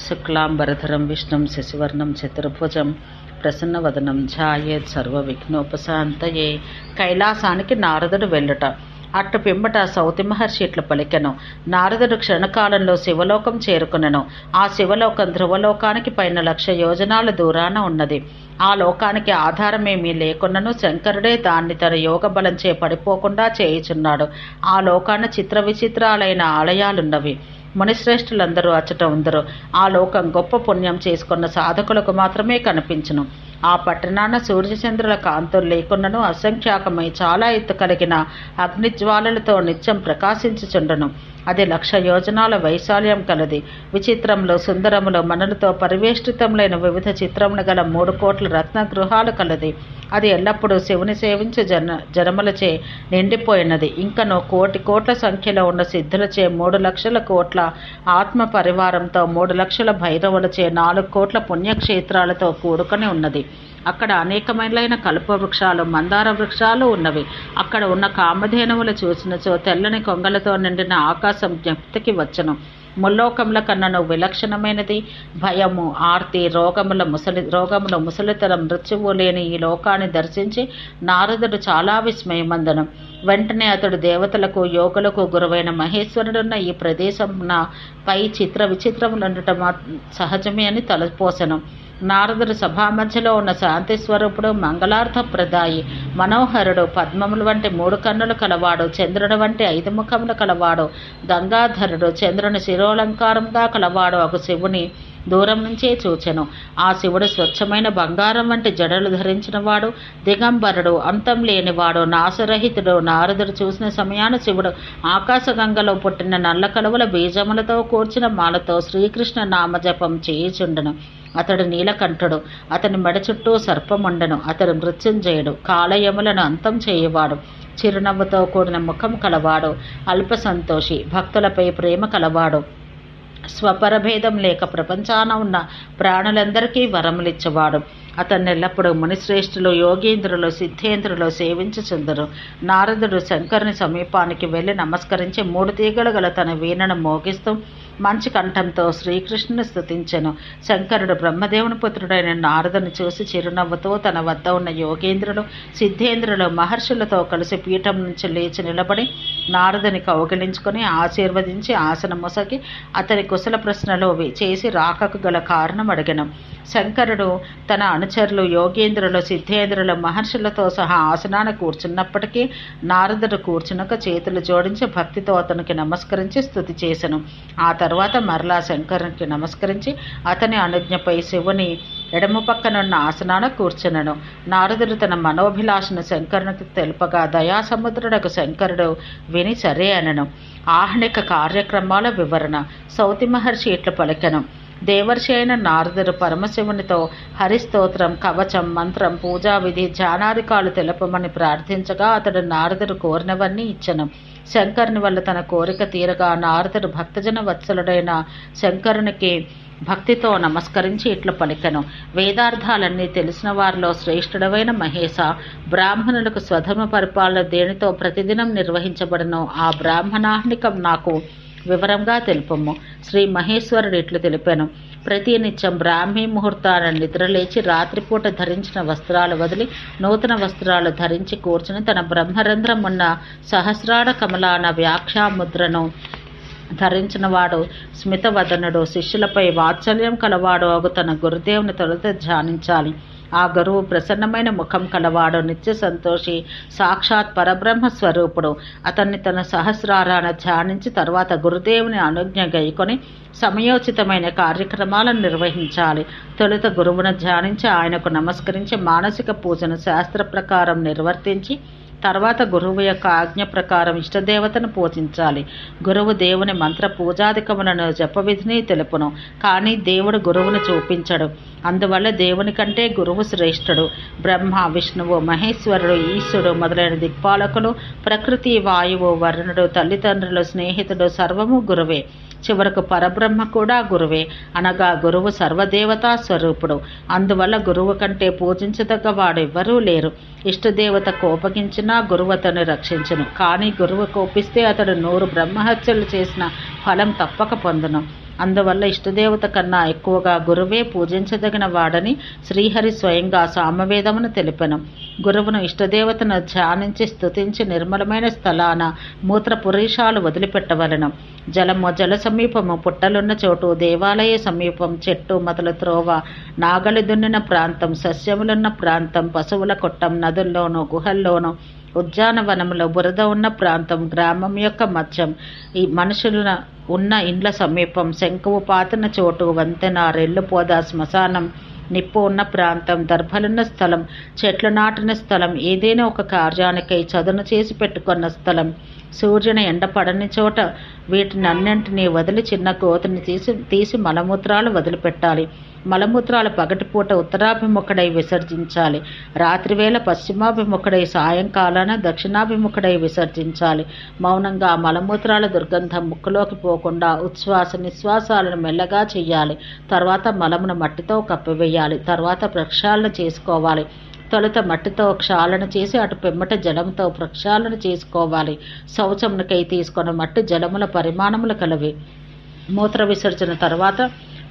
శుక్లాంబరధరం విష్ణుం శశివర్ణం చతుర్భుజం ప్రసన్నవదనం ఝాయేత్ సర్వవిఘ్నోపశాంతయే. కైలాసానికి నారదుడు వెళ్ళుట. అట్టు పిమ్మట సౌతి మహర్షి ఇట్లు పలికెను. నారదుడు క్షణకాలంలో శివలోకం చేరుకునెను. ఆ శివలోకం ధ్రువలోకానికి పైన లక్ష యోజనాల దూరాన ఉన్నది. ఆ లోకానికి ఆధారమేమీ లేకున్నను శంకరుడే దాన్ని తన యోగ బలంచే పడిపోకుండా చేయుచున్నాడు. ఆ లోకాన చిత్ర విచిత్రాలైన ఆలయాలున్నవి. మునిశ్రేష్ఠులందరూ అచ్చట ఉందరు. ఆ లోకం గొప్ప పుణ్యం చేసుకున్న సాధకులకు మాత్రమే కనిపించును. ఆ పట్టణాన సూర్యచంద్రుల కాంతులు లేకున్నను అసంఖ్యాకమై చాలా ఎత్తు కలిగిన అగ్నిజ్వాలలతో నిత్యం ప్రకాశించుచుండను. అది లక్ష యోజనాల వైశాల్యం కలది. విచిత్రములు సుందరములు మనలతో పరివేష్టితములైన వివిధ చిత్రములు గల మూడు కోట్ల రత్న గృహాలు కలది. అది ఎల్లప్పుడూ శివుని సేవించు జన జనములచే నిండిపోయినది. ఇంకను కోటి కోట్ల సంఖ్యలో ఉన్న సిద్ధులచే మూడు లక్షల కోట్ల ఆత్మ పరివారంతో మూడు లక్షల భైరవులచే నాలుగు కోట్ల పుణ్యక్షేత్రాలతో కూడుకొని ఉన్నది. అక్కడ అనేకమైన కల్ప వృక్షాలు మందార వృక్షాలు ఉన్నవి. అక్కడ ఉన్న కామధేనువులు చూసినచో తెల్లని కొంగలతో నిండిన ఆకాశం జ్ఞప్తికి వచ్చను. ముల్లోకముల కన్నను విలక్షణమైనది. భయము ఆర్తి రోగముల ముసలి రోగముల ముసలితరం మృత్యువు లేని ఈ లోకాన్ని దర్శించి నారదుడు చాలా విస్మయమందను. వెంటనే అతడు దేవతలకు యోగులకు గురువైన మహేశ్వరుడున్న ఈ ప్రదేశమున పై చిత్ర విచిత్రములుండట సహజమే అని తలపోసను. నారదుడు సభా మధ్యలో ఉన్న శాంతి స్వరూపుడు మంగళార్థ ప్రదాయి మనోహరుడు పద్మములు వంటి మూడు కన్నులు కలవాడు చంద్రుడు వంటి ఐదు ముఖములు కలవాడు గంగాధరుడు చంద్రుని శిరోలంకారంగా కలవాడు ఒక శివుని దూరం నుంచే చూచెను. ఆ శివుడు స్వచ్ఛమైన బంగారం వంటి జడలు ధరించినవాడు దిగంబరుడు అంతం లేనివాడు నాశరహితుడు నారదుడు చూసిన సమయాన శివుడు ఆకాశగంగలో పుట్టిన నల్ల కలువల బీజములతో కూర్చిన మాలతో శ్రీకృష్ణ నామజపం చేయుచుండెను. అతడు నీలకంఠుడు అతని మెడ చుట్టూ సర్పముండను అతడు మృత్యుంజయుడు కాలయములను అంతం చేయవాడు చిరునవ్వుతో కూడిన ముఖం కలవాడు అల్ప సంతోషి భక్తులపై ప్రేమ కలవాడు. స్వపరభేదం లేక ప్రపంచాన ఉన్న ప్రాణులందరికీ వరములిచ్చేవాడు. అతన్ని ఎల్లప్పుడూ మునిశ్రేష్ఠులు యోగేంద్రులు సిద్ధేంద్రులు సేవించుచుందరు నారదుడు శంకరుని సమీపానికి వెళ్ళి నమస్కరించి మూడు తీగలు గల తన వీణను మోగిస్తూ మంచి కంఠంతో శ్రీకృష్ణుని స్థుతించెను శంకరుడు బ్రహ్మదేవుని పుత్రుడైన నారదుని చూసి చిరునవ్వుతో తన వద్ద ఉన్న యోగేంద్రులు సిద్ధేంద్రులు మహర్షులతో కలిసి పీఠం నుంచి లేచి నిలబడి నారదుని కౌగిలించుకొని ఆశీర్వదించి ఆసనం ముసగి అతని కుశల ప్రశ్నలు చేసి రాకకు గల కారణం అడిగను. శంకరుడు తన అనుచరులు యోగేంద్రులు సిద్ధేంద్రులు మహర్షులతో సహా ఆసనాన కూర్చున్నప్పటికీ నారదుడు కూర్చునక చేతులు జోడించి భక్తితో అతనికి నమస్కరించి స్థుతి చేశను ఆ తర్వాత మరలా శంకరునికి నమస్కరించి అతని అనుజ్ఞపై శివుని ఎడమ పక్కనున్న ఆసనాన కూర్చునను. నారదుడు తన మనోభిలాషను శంకరునికి తెలుపగా దయాసముద్రుడకు శంకరుడు విని సరే అనను. ఆహ్నిక కార్యక్రమాల వివరణ సౌతి మహర్షి ఇట్లు పలికెను. దేవర్షి అయిన నారదుడు పరమశివునితో హరిస్తోత్రం కవచం మంత్రం పూజా విధి ధ్యానాధికాలు తెలపమని ప్రార్థించగా అతడు నారదుడు కోరినవన్నీ ఇచ్చను. శంకరుని వల్ల తన కోరిక తీరగా నారదుడు భక్తజన వత్సలుడైన శంకరునికి భక్తితో నమస్కరించి ఇట్లు పలికెను. వేదార్థాలన్నీ తెలిసిన వారిలో శ్రేష్ఠుడవైన మహేశ బ్రాహ్మణులకు స్వధర్మ పరిపాలన దేనితో ప్రతిదినం నిర్వహించబడను ఆ బ్రాహ్మణాహ్నికం నాకు వివరంగా తెలుపము శ్రీ మహేశ్వరుడు ఇట్లు తెలిపాను. ప్రతి నిత్యం బ్రాహ్మీ ముహూర్తాన నిద్రలేచి రాత్రిపూట ధరించిన వస్త్రాలు వదిలి నూతన వస్త్రాలు ధరించి కూర్చుని తన బ్రహ్మరంధ్రం ఉన్న సహస్రాడ కమలాన వ్యాఖ్యాముద్రను ధరించినవాడు స్మితవదనుడు. శిష్యులపై వాత్సల్యం కలవాడు అగు తన గురుదేవుని తొలుత ధ్యానించాలి. ఆ గురువు ప్రసన్నమైన ముఖం కలవాడు నిత్య సంతోషి సాక్షాత్ పరబ్రహ్మ స్వరూపుడు. అతన్ని తన సహస్రారాన ధ్యానించి తర్వాత గురుదేవుని అనుజ్ఞ గైకొని సమయోచితమైన కార్యక్రమాలను నిర్వహించాలి. తొలుత గురువును ధ్యానించి ఆయనకు నమస్కరించి మానసిక పూజను శాస్త్ర ప్రకారం నిర్వర్తించి తర్వాత గురువు యొక్క ఆజ్ఞ ప్రకారం ఇష్టదేవతను పూజించాలి. గురువు దేవుని మంత్ర పూజాధికములను జపవిధిని తెలుపును. కానీ దేవుడు గురువును చూపించడు. అందువల్ల దేవుని కంటే గురువు శ్రేష్ఠుడు. బ్రహ్మ విష్ణువు మహేశ్వరుడు ఈశ్వరుడు మొదలైన దిక్పాలకులు ప్రకృతి వాయువు వరుణుడు తల్లిదండ్రులు స్నేహితుడు సర్వము గురువే. చివరకు పరబ్రహ్మ కూడా గురువే. అనగా గురువు సర్వదేవతా స్వరూపుడు. అందువల్ల గురువు కంటే పూజించదగ్గ వాడెవ్వరూ లేరు. ఇష్టదేవత కోపగించినా గురువు అతను రక్షించను. కానీ గురువు కోపిస్తే అతడు నూరు బ్రహ్మహత్యలు చేసిన ఫలం తప్పక పొందును. అందువల్ల ఇష్టదేవత కన్నా ఎక్కువగా గురువే పూజించదగిన వాడని శ్రీహరి స్వయంగా సామవేదమును తెలిపెను. గురువును ఇష్టదేవతను ధ్యానించి స్థుతించి నిర్మలమైన స్థలాన మూత్రపురీషాలు వదిలిపెట్టవలను. జలము జల సమీపము పుట్టలున్న చోటు దేవాలయ సమీపం చెట్టు మొదల త్రోవ నాగలి దున్నిన ప్రాంతం సస్యములున్న ప్రాంతం పశువుల కొట్టం నదుల్లోనూ గుహల్లోనూ ఉద్యానవనంలో బురద ఉన్న ప్రాంతం గ్రామం యొక్క మధ్యం. ఈ మనుషుల ఉన్న ఇండ్ల సమీపం శంకువు పాతిన చోటు వంతెన రెల్లు పోద శ్మశానం నిప్పు ఉన్న ప్రాంతం దర్భలున్న స్థలం చెట్లు నాటిన స్థలం ఏదైనా ఒక కార్యానికై చదును చేసి పెట్టుకున్న స్థలం. సూర్యుని ఎండపడని చోట వీటిని అన్నింటినీ వదిలి చిన్న కోతిని తీసి తీసి మలమూత్రాలు వదిలిపెట్టాలి. మలమూత్రాలు పగటిపూట ఉత్తరాభిముఖుడై విసర్జించాలి. రాత్రివేళ పశ్చిమాభిముఖుడై సాయంకాలాన దక్షిణాభిముఖుడై విసర్జించాలి. మౌనంగా మలమూత్రాల దుర్గంధం ముక్కులోకి పోకుండా ఉచ్ఛ్వాస నిశ్వాసాలను మెల్లగా చెయ్యాలి. తర్వాత మలమును మట్టితో కప్పివేయాలి. తర్వాత ప్రక్షాళన చేసుకోవాలి. తొలుత మట్టితో క్షాళన చేసి అటు పిమ్మట జలంతో ప్రక్షాళన చేసుకోవాలి. శౌచమునకై తీసుకున్న మట్టి జలముల పరిమాణములు కలవి. మూత్ర విసర్జన తర్వాత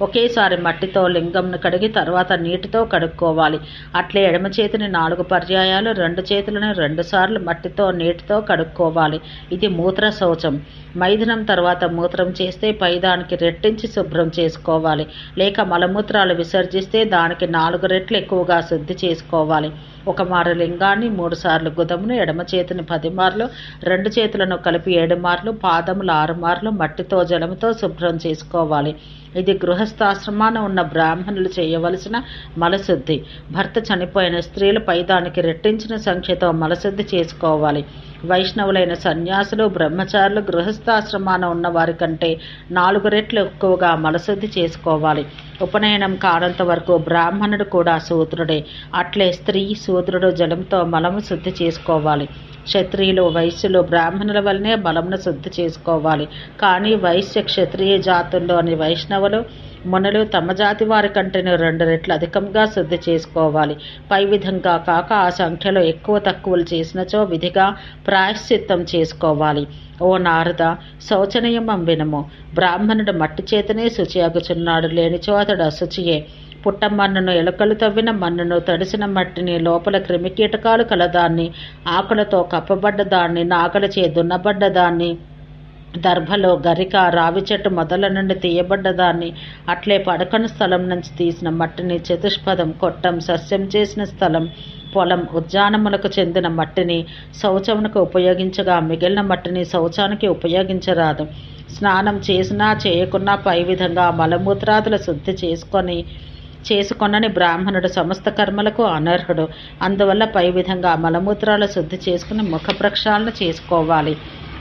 ఒకేసారి మట్టితో లింగంను కడిగి తర్వాత నీటితో కడుక్కోవాలి. అట్లే ఎడమ చేతిని నాలుగు పర్యాయాలు రెండు చేతులను రెండుసార్లు మట్టితో నీటితో కడుక్కోవాలి. ఇది మూత్ర శౌచం. మైథునం తర్వాత మూత్రం చేస్తే పైదానికి రెట్టించి శుభ్రం చేసుకోవాలి. లేక మలమూత్రాలు విసర్జిస్తే దానికి నాలుగు రెట్లు ఎక్కువగా శుద్ధి చేసుకోవాలి. ఒక మారు లింగాన్ని మూడు సార్లు గుదమును ఎడమ చేతిని పది మార్లు రెండు చేతులను కలిపి ఏడు మార్లు పాదములు ఆరు మార్లు మట్టితో జలముతో శుభ్రం చేసుకోవాలి. ఇది గృహస్థాశ్రమాన ఉన్న బ్రాహ్మణులు చేయవలసిన మలశుద్ధి భర్త చనిపోయిన స్త్రీలు పైదానికి రెట్టించిన సంఖ్యతో మలశుద్ధి చేసుకోవాలి. వైష్ణవులైన సన్యాసులు బ్రహ్మచారులు గృహస్థాశ్రమాన ఉన్న వారి కంటే నాలుగు రెట్లు ఎక్కువగా మలశుద్ధి చేసుకోవాలి. ఉపనయనం కానంత వరకు బ్రాహ్మణుడు కూడా శూద్రుడే. అట్లే స్త్రీ శూద్రుడు జలంతో మలము శుద్ధి చేసుకోవాలి. క్షత్రియులు వైశ్యులు బ్రాహ్మణుల వల్లనే బలమును శుద్ధి చేసుకోవాలి. కానీ వైశ్య క్షత్రియ జాతుల్లోని వైష్ణవులు మునలు తమ జాతి వారి కంటేనే రెండు రెట్లు అధికంగా శుద్ధి చేసుకోవాలి. పై విధంగా కాక ఆ సంఖ్యలో ఎక్కువ తక్కువలు చేసినచో విధిగా ప్రాయశ్చిత్తం చేసుకోవాలి. ఓ నారద శౌచనీయమం వినము. బ్రాహ్మణుడు మట్టి చేతనే శుచి అగుచున్నాడు లేనిచో అతడు అశుచియే. పుట్ట మన్నును ఎలుకలు తవ్విన మన్నును తడిసిన మట్టిని లోపల క్రిమికీటకాలు కలదాన్ని ఆకులతో కప్పబడ్డ దాన్ని నాగలచే దున్నబడ్డ దాన్ని దర్భలో గరిక రావి చెట్టు మొదల నుండి తీయబడ్డ దాన్ని అట్లే పడకను స్థలం నుంచి తీసిన మట్టిని చతుష్పదం కొట్టం సస్యం చేసిన స్థలం పొలం ఉద్యానములకు చెందిన మట్టిని శౌచమునకు ఉపయోగించగా మిగిలిన మట్టిని శౌచానికి ఉపయోగించరాదు. స్నానం చేసినా చేయకున్నా పై విధంగా మలమూత్రాదుల శుద్ధి చేసుకొని చేసుకొనని బ్రాహ్మణుడు సమస్త కర్మలకు అనర్హుడు. అందువల్ల పై విధంగా మలమూత్రాల శుద్ధి చేసుకుని ముఖ ప్రక్షాళన చేసుకోవాలి.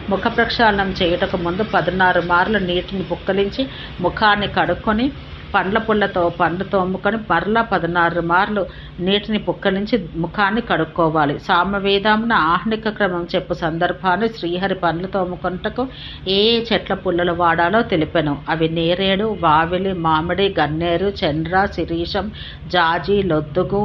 ముఖ ప్రక్షాళనం చేయుటకు ముందు పదినారు మార్లు నీటిని పుక్కలించి ముఖాన్ని కడుక్కొని పండ్ల పుల్లతో పండ్లు తోముకొని మరలా పదినారు మార్లు నీటిని పుక్కలించి ముఖాన్ని కడుక్కోవాలి. సామవేదామున ఆహ్నిక క్రమం చెప్పు సందర్భాన్ని శ్రీహరి పండ్లు తోముకొనటకు ఏ ఏ చెట్ల పుల్లలు వాడాలో తెలిపెను. అవి నేరేడు వావిలి మామిడి గన్నేరు చంద్ర శిరీషం జాజి లొద్దుగు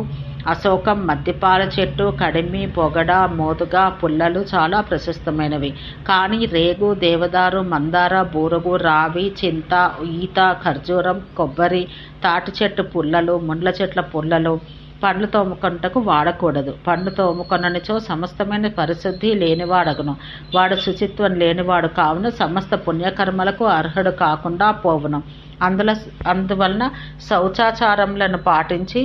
అశోకం మద్దిపాల చెట్టు కడిమి పొగడ మోదుగ పుల్లలు చాలా ప్రశస్తమైనవి. కానీ రేగు దేవదారు మందార బూరుగు రావి చింత ఈత ఖర్జూరం కొబ్బరి తాటి చెట్టు పుల్లలు ముండ్ల చెట్ల పుల్లలు పండ్లు తోముకొనుటకు వాడకూడదు. పండ్లు తోముకొననిచో సమస్తమైన పరిశుద్ధి లేనివాడగును. వాడు శుచిత్వం లేనివాడు కావున సమస్త పుణ్యకర్మలకు అర్హుడు కాకుండా పోవును. అందులో అందువలన శౌచాచారములను పాటించి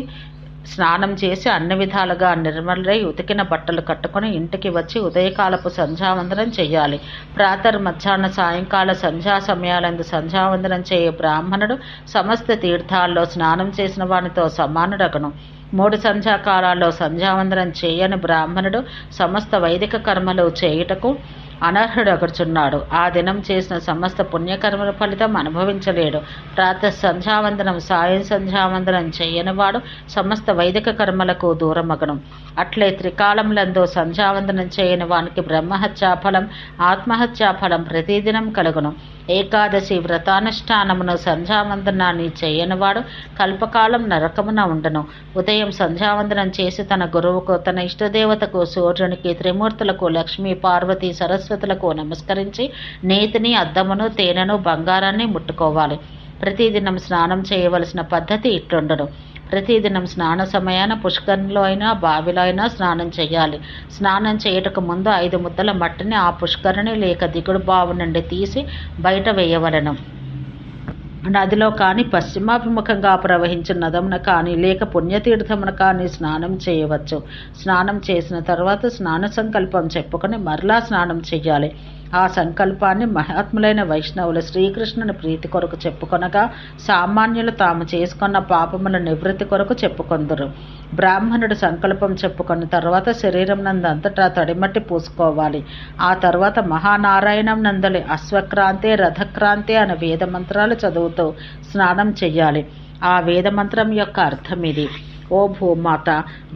స్నానం చేసి అన్ని విధాలుగా నిర్మలై ఉతికిన బట్టలు కట్టుకొని ఇంటికి వచ్చి ఉదయకాలపు సంధ్యావందనం చేయాలి ప్రాతర్ మధ్యాహ్న సాయంకాల సంధ్యా సమయాలందు సంధ్యావందనం చేయే బ్రాహ్మణుడు సమస్త తీర్థాల్లో స్నానం చేసిన వానితో సమానుడగను. మూడు సంధ్యాకాలాల్లో సంధ్యావందనం చేయని బ్రాహ్మణుడు సమస్త వైదిక కర్మలు చేయుటకు అనర్హుడగుచున్నాడు ఆ దినం చేసిన సమస్త పుణ్యకర్మల ఫలితం అనుభవించలేడు. ప్రాత సంధ్యావందనం సాయం సంధ్యావందనం చేయనివాడు సమస్త వైదిక కర్మలకు దూరమగను. అట్లే త్రికాలంలందు సంధ్యావందనం చేయని వానికి బ్రహ్మహత్యాఫలం ఆత్మహత్యాఫలం ఆత్మహత్యా ఫలం ప్రతిదినం కలుగును. ఏకాదశి వ్రతానుష్ఠానమును సంధ్యావందనాన్ని చేయనివాడు కల్పకాలం నరకమున ఉండను. ఉదయం సంధ్యావందనం చేసి తన గురువుకు తన ఇష్టదేవతకు సూర్యునికి త్రిమూర్తులకు లక్ష్మీ పార్వతి సరస్వతులకు నమస్కరించి నేతిని అద్దమును తేనెను బంగారాన్ని ముట్టుకోవాలి. ప్రతిదినం స్నానం చేయవలసిన పద్ధతి ఇట్లుండను. ప్రతిదినం స్నాన సమయాన పుష్కరంలో అయినా బావిలో అయినా స్నానం చేయాలి. స్నానం చేయటకు ముందు ఐదు ముద్దల మట్టిని ఆ పుష్కరిణి లేక దిగుడు బావు నుండి తీసి బయట వేయవలను. నదిలో కానీ పశ్చిమాభిముఖంగా ప్రవహించే నదమున కానీ లేక పుణ్యతీర్థమున కానీ స్నానం చేయవచ్చు. స్నానం చేసిన తర్వాత స్నాన సంకల్పం చెప్పుకొని మరలా స్నానం చేయాలి. ఆ సంకల్పాన్ని మహాత్ములైన వైష్ణవులు శ్రీకృష్ణుని ప్రీతి కొరకు చెప్పుకొనగా సామాన్యులు తాము చేసుకున్న పాపముల నివృత్తి కొరకు చెప్పుకొందరు. బ్రాహ్మణుడు సంకల్పం చెప్పుకున్న తర్వాత శరీరం నందంతటా తడిమట్టి పూసుకోవాలి. ఆ తర్వాత మహానారాయణం నందలి అశ్వక్రాంతి రథక్రాంతి అనే వేద మంత్రాలు చదువుతూ స్నానం చెయ్యాలి. ఆ వేదమంత్రం యొక్క అర్థం ఇది. ఓ భూమాత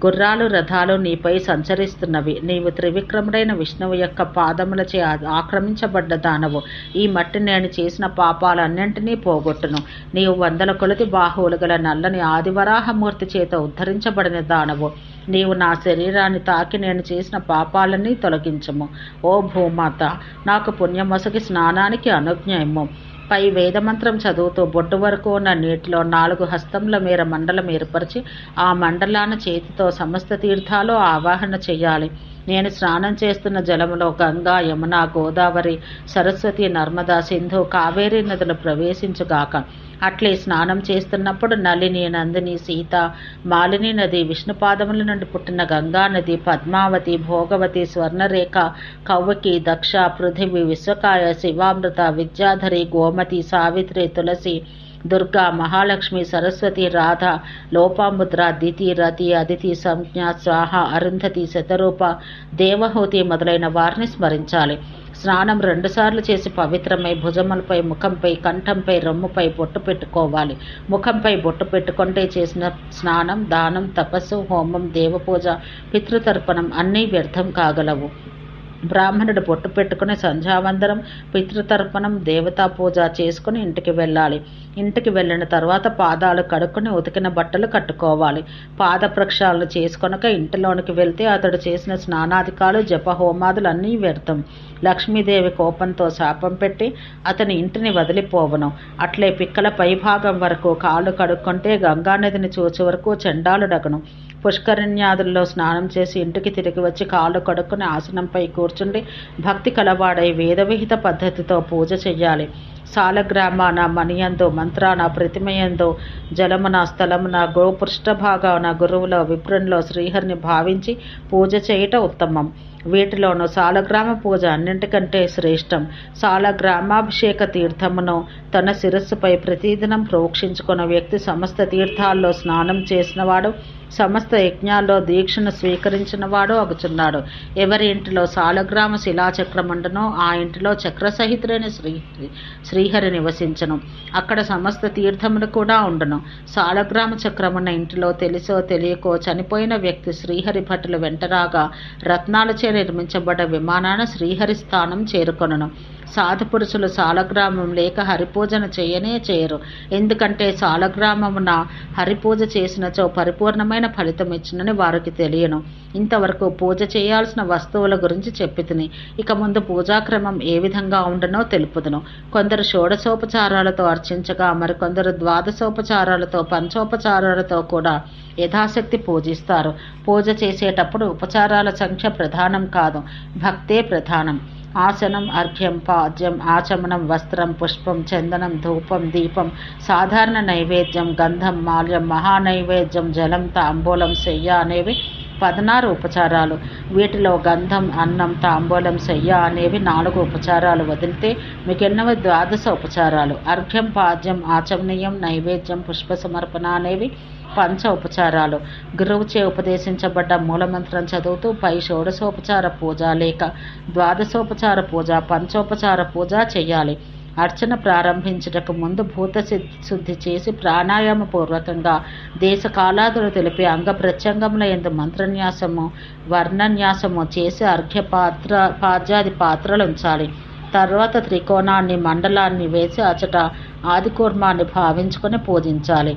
గుర్రాలు రథాలు నీపై సంచరిస్తున్నవి. నీవు త్రివిక్రముడైన విష్ణువు యొక్క పాదములచే ఆక్రమించబడ్డ దానవు. ఈ మట్టి నేను చేసిన పాపాలన్నింటినీ పోగొట్టును. నీవు వందల కొలది బాహువులు గల నల్లని ఆదివరాహమూర్తి చేత ఉద్ధరించబడిన దానవు. నీవు నా శరీరాన్ని తాకి నేను చేసిన పాపాలన్నీ తొలగించము. ఓ భూమాత నాకు పుణ్యమసకి స్నానానికి అనుజ్ఞయము. పై వేదమంత్రం చదువుతూ బొడ్డు వరకు ఉన్న నీటిలో నాలుగు హస్తముల మేర మండలం ఏర్పరిచి ఆ మండలాన్ని చేతితో సమస్త తీర్థాలు ఆవాహన చేయాలి. నేను స్నానం చేస్తున్న జలములో గంగా యమున గోదావరి సరస్వతి నర్మదా సింధు కావేరీ నదులు ప్రవేశించుగాక. అట్లే స్నానం చేస్తున్నప్పుడు నలిని నందిని సీత మాలిని నది విష్ణుపాదముల నుండి పుట్టిన గంగా నది పద్మావతి భోగవతి స్వర్ణరేఖ కవ్వకి దక్ష పృథివి విశ్వకాయ శివామృత విద్యాధరి గోమతి సావిత్రి తులసి దుర్గా మహాలక్ష్మి సరస్వతి రాధ లోపాముద్ర దితి రతి అదితి సంజ్ఞ స్వాహ అరుంధతి శతరూప దేవహూతి మొదలైన వారిని స్మరించాలి. స్నానం రెండుసార్లు చేసి పవిత్రమై భుజములపై ముఖంపై కంఠంపై రొమ్ముపై బొట్టు పెట్టుకోవాలి. ముఖంపై బొట్టు పెట్టుకుంటే చేసిన స్నానం దానం తపస్సు హోమం దేవపూజ పితృతర్పణం అన్నీ వ్యర్థం కాగలవు. బ్రాహ్మణుడు బొట్టు పెట్టుకుని సంధ్యావందనం పితృతర్పణం దేవతా పూజ చేసుకుని ఇంటికి వెళ్ళాలి. ఇంటికి వెళ్ళిన తర్వాత పాదాలు కడుక్కుని ఉతికిన బట్టలు కట్టుకోవాలి. పాద ప్రక్షాళన చేసుకొనక ఇంటిలోనికి వెళ్తే అతడు చేసిన స్నానాధికాలు జప హోమాదులు అన్నీ వ్యర్థం. లక్ష్మీదేవి కోపంతో శాపం పెట్టి అతని ఇంటిని వదిలిపోవను. అట్లే పిక్కల పైభాగం వరకు కాళ్ళు కడుక్కుంటే గంగానదిని చూచే వరకు చండాలుడగను. పుష్కరిణ్యాదుల్లో స్నానం చేసి ఇంటికి తిరిగి వచ్చి కాళ్ళు కడుక్కుని ఆసనంపై కూర్చుండి భక్తి కలవాడై వేదవిహిత పద్ధతితో పూజ చెయ్యాలి. సాలగ్రామాన మణియందు మంత్రాన ప్రతిమయందు జలమున స్థలమున గోపృష్ఠభాగాన గురువుల విప్రంలో శ్రీహరిని భావించి పూజ చేయుట ఉత్తమం. వీటిలోనూ సాలగ్రామ పూజ అన్నింటికంటే శ్రేష్టం. సాలగ్రామాభిషేక తీర్థమును తన శిరస్సుపై ప్రతిదినం ప్రోక్షించుకున్న వ్యక్తి సమస్త తీర్థాల్లో స్నానం చేసినవాడు సమస్త యజ్ఞాల్లో దీక్షను స్వీకరించినవాడు అగుచున్నాడు. ఎవరి ఇంటిలో సాలగ్రామ శిలాచక్రముండనో ఆ ఇంటిలో చక్రసహితుడైన శ్రీ శ్రీహరి నివసించను. అక్కడ సమస్త తీర్థములు కూడా ఉండును. సాలగ్రామ చక్రమున్న ఇంటిలో తెలిసో తెలియకో చనిపోయిన వ్యక్తి శ్రీహరి భటులు వెంటరాగా రత్నాలచే నిర్మించబడ్డ విమానాన శ్రీహరి స్థానం చేరుకొనను. సాధు పురుషులు సాలగ్రామం లేక హరిపూజన చేయనే చేయరు. ఎందుకంటే సాలగ్రామమున హరిపూజ చేసినచో పరిపూర్ణమైన ఫలితం ఇచ్చినని వారికి తెలియను. ఇంతవరకు పూజ చేయాల్సిన వస్తువుల గురించి చెప్పి తిని ఇక ముందు పూజాక్రమం ఏ విధంగా ఉండనో తెలుపుదును. కొందరు షోడశోపచారాలతో అర్చించగా మరికొందరు ద్వాదశోపచారాలతో పంచోపచారాలతో కూడా యథాశక్తి పూజిస్తారు. పూజ చేసేటప్పుడు ఉపచారాల సంఖ్య ప్రధానం కాదు. భక్తే ప్రధానం. ఆసనం అర్ఘ్యం పాద్యం ఆచమనం వస్త్రం పుష్పం చందనం ధూపం దీపం సాధారణ నైవేద్యం గంధం మాల్యం మహానైవేద్యం జలం తాంబూలం శయ్య అనేవి పదనారు ఉపచారాలు. వీటిలో గంధం అన్నం తాంబూలం శయ్య అనేవి నాలుగు ఉపచారాలు వదిలితే మిగిలినవి ద్వాదశ ఉపచారాలు? అర్ఘ్యం పాద్యం ఆచమనీయం నైవేద్యం పుష్ప సమర్పణ అనేవి పంచ ఉపచారాలు గురువుచే ఉపదేశించబడ్డ మూలమంత్రం చదువుతూ పై షోడశోపచార పూజ లేక ద్వాదశోపచార పూజ పంచోపచార పూజ చేయాలి అర్చన ప్రారంభించటకు ముందు భూత శుద్ధి చేసి ప్రాణాయామ పూర్వకంగా దేశ కాలాదులు తెలిపి అంగ ప్రత్యంగముల ఎందు మంత్రన్యాసము వర్ణన్యాసము చేసి అర్ఘ్యపాత్ర పాద్యాది పాత్రలు ఉంచాలి తర్వాత త్రికోణాన్ని మండలాన్ని వేసి అచట ఆదికూర్మాన్ని భావించుకొని పూజించాలి.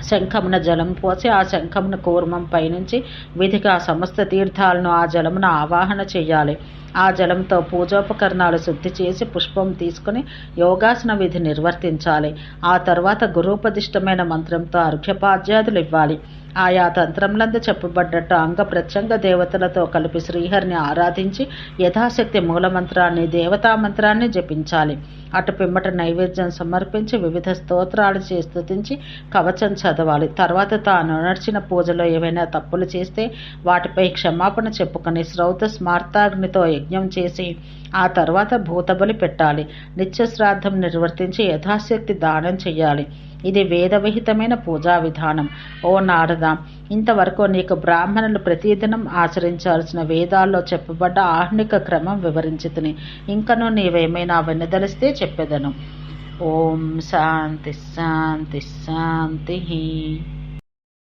శంఖమున జలం పోసి ఆ శంఖమున కూర్మం పైనుంచి విధిగా సమస్త తీర్థాలను ఆ జలమున ఆవాహన చేయాలి. ఆ జలంతో పూజోపకరణాలు శుద్ధి చేసి పుష్పం తీసుకుని యోగాసన విధి నిర్వర్తించాలి. ఆ తర్వాత గురూపదిష్టమైన మంత్రంతో అర్ఘ్యపాద్యాదులు ఇవ్వాలి. ఆయా తంత్రంలందు చెప్పబడ్డట్టు అంగ ప్రత్యంగ దేవతలతో కలిపి శ్రీహరిని ఆరాధించి యథాశక్తి మూలమంత్రాన్ని దేవతా మంత్రాన్ని జపించాలి. అటు పిమ్మట నైవేద్యం సమర్పించి వివిధ స్తోత్రాలు చేసి స్థుతించి కవచం చదవాలి. తర్వాత తాను నడిచిన పూజలో ఏవైనా తప్పులు చేస్తే వాటిపై క్షమాపణ చెప్పుకొని శ్రౌత స్మార్తాగ్నితో యజ్ఞం చేసి ఆ తర్వాత భూతబలి పెట్టాలి. నిత్యశ్రాద్ధం నిర్వర్తించి యథాశక్తి దానం చెయ్యాలి. ఇది వేదవిహితమైన పూజా విధానం. ఓ నారద ఇంతవరకు నీకు బ్రాహ్మణులు ప్రతిదినం ఆచరించాల్సిన వేదాల్లో చెప్పబడ్డ ఆహ్నిక క్రమం వివరించితిని. ఇంకనూ నీవేమైనా వెన్నదలిస్తే చెప్పెదను. ఓం శాంతి శాంతి శాంతి